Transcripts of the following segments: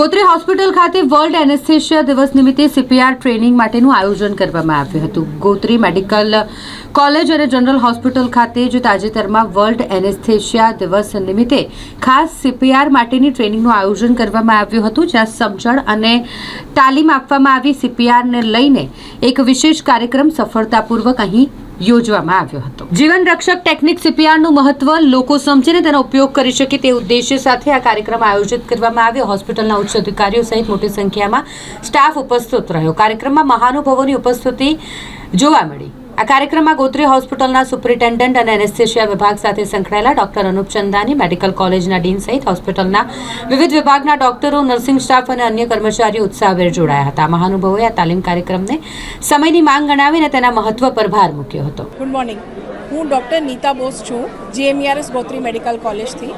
Gotri hospital ખાતે world anaesthesia દિવસ નિમિત્તે સીપીઆર ટ્રેનિંગ માટેનું આયોજન કરવામાં આવ્યું હતું. ગોત્રી મેડિકલ કોલેજ અને જનરલ હોસ્પિટલ ખાતે જે તાજેતરમાં વર્લ્ડ એનેસ્થેશિયા દિવસ નિમિત્તે ખાસ સીપીઆર માટેની ટ્રેનિંગનું આયોજન કરવામાં આવ્યું હતું, જ્યાં સમજણ અને તાલીમ આપવામાં આવી. સીપીઆરને લઈને એક વિશેષ કાર્યક્રમ સફળતાપૂર્વક અહીં યોજવામાં આવ્યો હતો. જીવન રક્ષક ટેકનિક સીપીઆરનું મહત્વ લોકો સમજીને તેનો ઉપયોગ કરી શકે તે ઉદ્દેશ્ય સાથે આ કાર્યક્રમ આયોજિત કરવામાં આવ્યો. હોસ્પિટલના ઉચ્ચ અધિકારીઓ સહિત મોટી સંખ્યામાં સ્ટાફ ઉપસ્થિત રહ્યો. કાર્યક્રમમાં મહાનુભાવોની ઉપસ્થિતિ જોવા મળી. આ કાર્યક્રમમાં ગોત્રી હોસ્પિટલના સુપ્રિન્ટેન્ડન્ટ અને એનેસ્થેશિયા વિભાગ સાથે સંકળાયેલા ડોક્ટર અનુપ ચંદાની, મેડિકલ કોલેજના ડીન સહિત હોસ્પિટલના વિવિધ વિભાગના ડોક્ટરો, નર્સિંગ સ્ટાફ અને અન્ય કર્મચારીઓ ઉત્સાહભેર જોડાયા હતા. મહાનુભાવોએ આ તાલીમ કાર્યક્રમને સમયની માંગ ગણાવીને તેના મહત્વ પર ભાર મૂક્યો હતો. ગુડ મોર્નિંગ હું ડૉક્ટર નીતા બોસ છું જીએમઈઆરએસ ગોત્રી મેડિકલ કોલેજથી.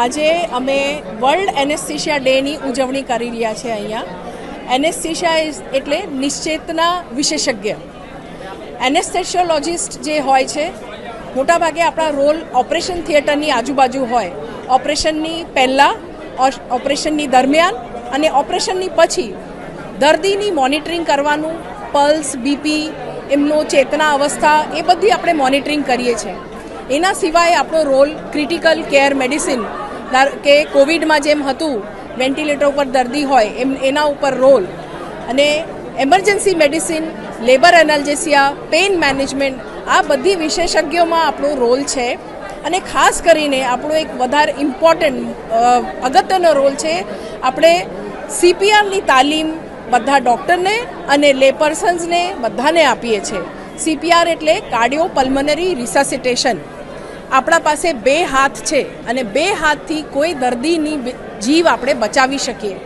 આજે અમે વર્લ્ડ એનેસ્થેશિયા ડેની ઉજવણી કરી રહ્યા છે અહીંયા. એનેસ્થેશિયા એટલે નિશ્ચેતના વિશેષજ્ઞ. એનેસ્થેશિયોલોજિસ્ટ જે હોય છે, મોટાભાગે આપણા રોલ ઓપરેશન થિયેટરની આજુબાજુ હોય. ઓપરેશનની પહેલાં ઓપરેશનની દરમિયાન અને ઓપરેશનની પછી દર્દીની મોનિટરિંગ કરવાનું, પલ્સ, બીપી, એમનો ચેતના અવસ્થા એ બધી આપણે મોનિટરિંગ કરીએ છીએ. એના સિવાય આપણો રોલ ક્રિટિકલ કેર મેડિસિન કે કોવિડમાં જેમ હતું વેન્ટિલેટર ઉપર દર્દી હોય, એમ, એના ઉપર રોલ. અને emergency medicine labour analgesia pain management આ બધી વિશેષજ્ઞોમાં આપણો રોલ છે. અને ખાસ કરીને આપણો એક વધારે ઇમ્પોર્ટન્ટ અગત્યનો રોલ છે આપણે સીપીઆરની તાલીમ બધા ડૉક્ટરને અને લે પર્સન્સને બધાને આપીએ છીએ. સીપીઆર એટલે કાર્ડિયો પલ્મનરી રિસસિટેશન. આપણા પાસે બે હાથ છે અને બે હાથથી કોઈ દર્દીની જીવ આપણે બચાવી શકીએ.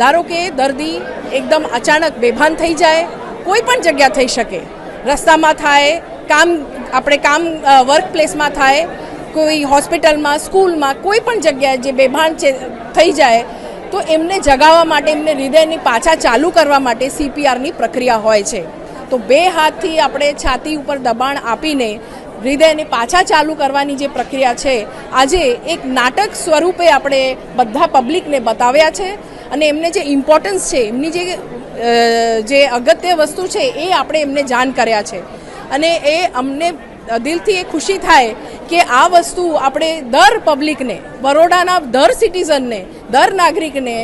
ધારો કે દર્દી એકદમ અચાનક બેભાન થઈ જાય કોઈ પણ જગ્યા થઈ શકે. રસ્તામાં થાય, કામ, આપણે કામ વર્ક પ્લેસમાં થાય, કોઈ હોસ્પિટલમાં સ્કૂલમાં કોઈ પણ જગ્યાએ જે બેભાન છે, થઈ જાય, તો એમને જગાવવા માટે, એમને હૃદયની પાછા ચાલુ કરવા માટે સીપીઆરની પ્રક્રિયા હોય છે. તો બે હાથથી આપણે છાતી ઉપર દબાણ આપીને હૃદયને પાછા ચાલુ કરવાની જે પ્રક્રિયા છે, આજે એક નાટક સ્વરૂપે આપણે બધા પબ્લિકને બતાવ્યા છે અને એમને જે ઇમ્પોર્ટન્સ છે, એમની જે જે અગત્ય વસ્તુ છે એ આપણે એમને જાણ કર્યા છે. અને એ અમને દિલથી એ ખુશી થાય કે આ વસ્તુ આપણે દર પબ્લિકને, બરોડાના દર સિટીઝનને, દર નાગરિકને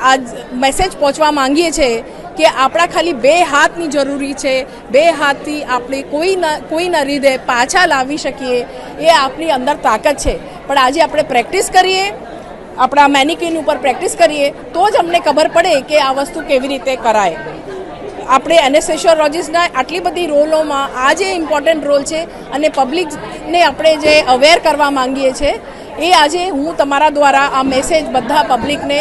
આ મેસેજ પહોંચવા માંગીએ છીએ કે આપણા ખાલી બે હાથની જરૂરી છે, બે હાથથી આપણે કોઈના કોઈના રીતે પાછા લાવી શકીએ, એ આપણી અંદર તાકાત છે. પણ આજે આપણે પ્રેક્ટિસ કરીએ આપણા મેનિક્વિન ઉપર પ્રેક્ટિસ કરીએ તો જ અમને ખબર પડે કે આ વસ્તુ કેવી રીતે કરાય. આપણે એનેસ્થેશિયોલોજિસ્ટના આટલી બધી રોલોમાં આ જે ઇમ્પોર્ટન્ટ રોલ છે અને પબ્લિકને આપણે જે અવેર કરવા માંગીએ છીએ એ આજે હું તમારા દ્વારા આ મેસેજ બધા પબ્લિકને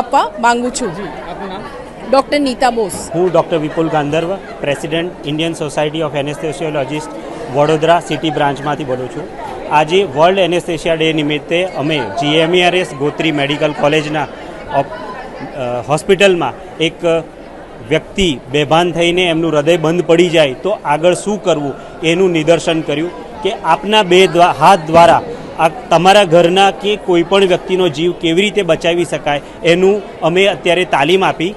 આપવા માંગુ છું. ડૉક્ટર નીતા બોસ હું doctor Vipul Gandharva president Indian society of anaesthesiologist Vadodara city બ્રાન્ચમાંથી બોલું છું. આજે વર્લ્ડ એનેસ્થેશિયા ડે નિમિત્તે અમે જીએમઈઆરએસ ગોત્રી મેડિકલ કોલેજના હોસ્પિટલમાં એક વ્યક્તિ બેભાન થઈને એમનું હૃદય બંધ પડી જાય તો આગળ શું કરવું એનું નિદર્શન કર્યું કે આપના બે હાથ દ્વારા આ તમારા ઘરના કે કોઈપણ વ્યક્તિનો જીવ કેવી રીતે બચાવી શકાય એનું અમે અત્યારે તાલીમ આપી.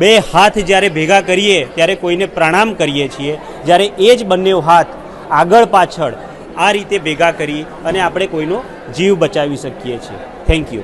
બે હાથ જ્યારે ભેગા કરીએ ત્યારે કોઈને પ્રણામ કરીએ છીએ, જ્યારે એ જ બંને હાથ આગળ પાછળ આ રીતે ભેગા કરી અને આપણે કોઈનો જીવ બચાવી શકીએ છીએ. Thank you